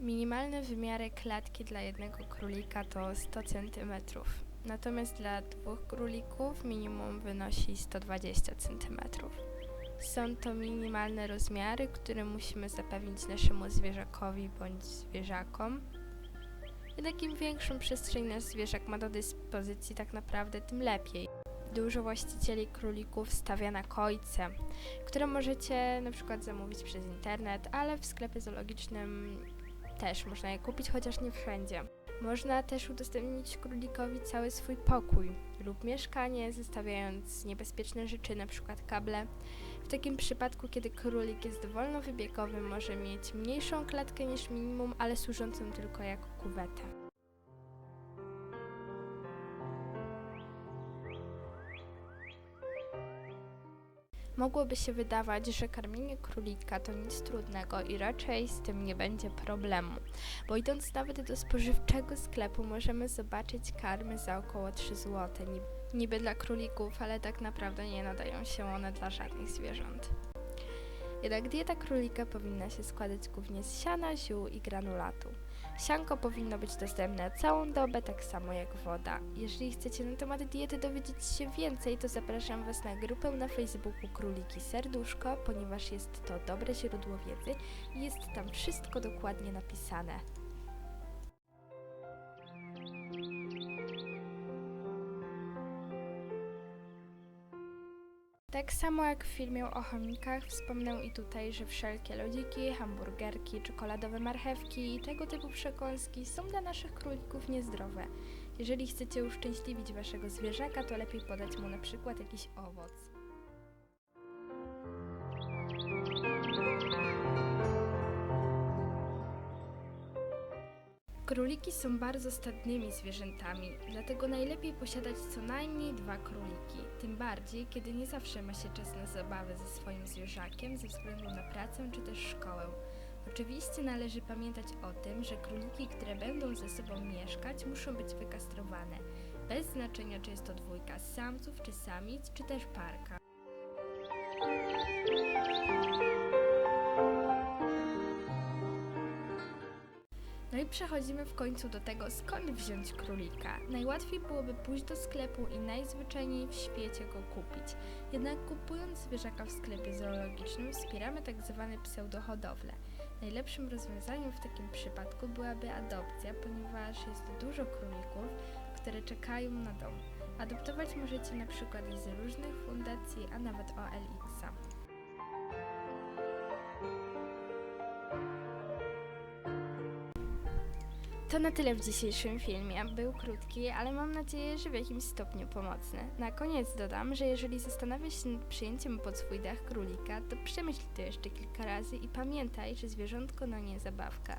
Minimalne wymiary klatki dla jednego królika to 100 cm, natomiast dla dwóch królików minimum wynosi 120 cm. Są to minimalne rozmiary, które musimy zapewnić naszemu zwierzakowi bądź zwierzakom. Jednak im większą przestrzeń nasz zwierzak ma do dyspozycji, tak naprawdę tym lepiej. Dużo właścicieli królików stawia na kojce, które możecie na przykład zamówić przez internet, ale w sklepie zoologicznym też można je kupić, chociaż nie wszędzie. Można też udostępnić królikowi cały swój pokój lub mieszkanie, zostawiając niebezpieczne rzeczy, np. kable. W takim przypadku, kiedy królik jest wolnowybiegowy, może mieć mniejszą klatkę niż minimum, ale służącą tylko jako kuwetę. Mogłoby się wydawać, że karmienie królika to nic trudnego i raczej z tym nie będzie problemu, bo idąc nawet do spożywczego sklepu możemy zobaczyć karmy za około 3 zł, niby, dla królików, ale tak naprawdę nie nadają się one dla żadnych zwierząt. Jednak dieta królika powinna się składać głównie z siana, ziół i granulatu. Sianko powinno być dostępne całą dobę, tak samo jak woda. Jeżeli chcecie na temat diety dowiedzieć się więcej, to zapraszam Was na grupę na Facebooku Króliki Serduszko, ponieważ jest to dobre źródło wiedzy i jest tam wszystko dokładnie napisane. Tak samo jak w filmie o chomikach, wspomnę i tutaj, że wszelkie lodziki, hamburgerki, czekoladowe marchewki i tego typu przekąski są dla naszych królików niezdrowe. Jeżeli chcecie uszczęśliwić waszego zwierzaka, to lepiej podać mu na przykład jakiś owoc. Króliki są bardzo stadnymi zwierzętami, dlatego najlepiej posiadać co najmniej dwa króliki. Tym bardziej, kiedy nie zawsze ma się czas na zabawę ze swoim zwierzakiem ze względu na pracę czy też szkołę. Oczywiście należy pamiętać o tym, że króliki, które będą ze sobą mieszkać, muszą być wykastrowane. Bez znaczenia, czy jest to dwójka samców czy samic, czy też parka. I przechodzimy w końcu do tego, skąd wziąć królika. Najłatwiej byłoby pójść do sklepu i najzwyczajniej w świecie go kupić. Jednak kupując zwierzaka w sklepie zoologicznym wspieramy tak zwane pseudohodowle. Najlepszym rozwiązaniem w takim przypadku byłaby adopcja, ponieważ jest dużo królików, które czekają na dom. Adoptować możecie na przykład z różnych fundacji, a nawet OLX-a. To na tyle w dzisiejszym filmie. Był krótki, ale mam nadzieję, że w jakimś stopniu pomocny. Na koniec dodam, że jeżeli zastanawiasz się nad przyjęciem pod swój dach królika, to przemyśl to jeszcze kilka razy i pamiętaj, że zwierzątko no nie zabawka.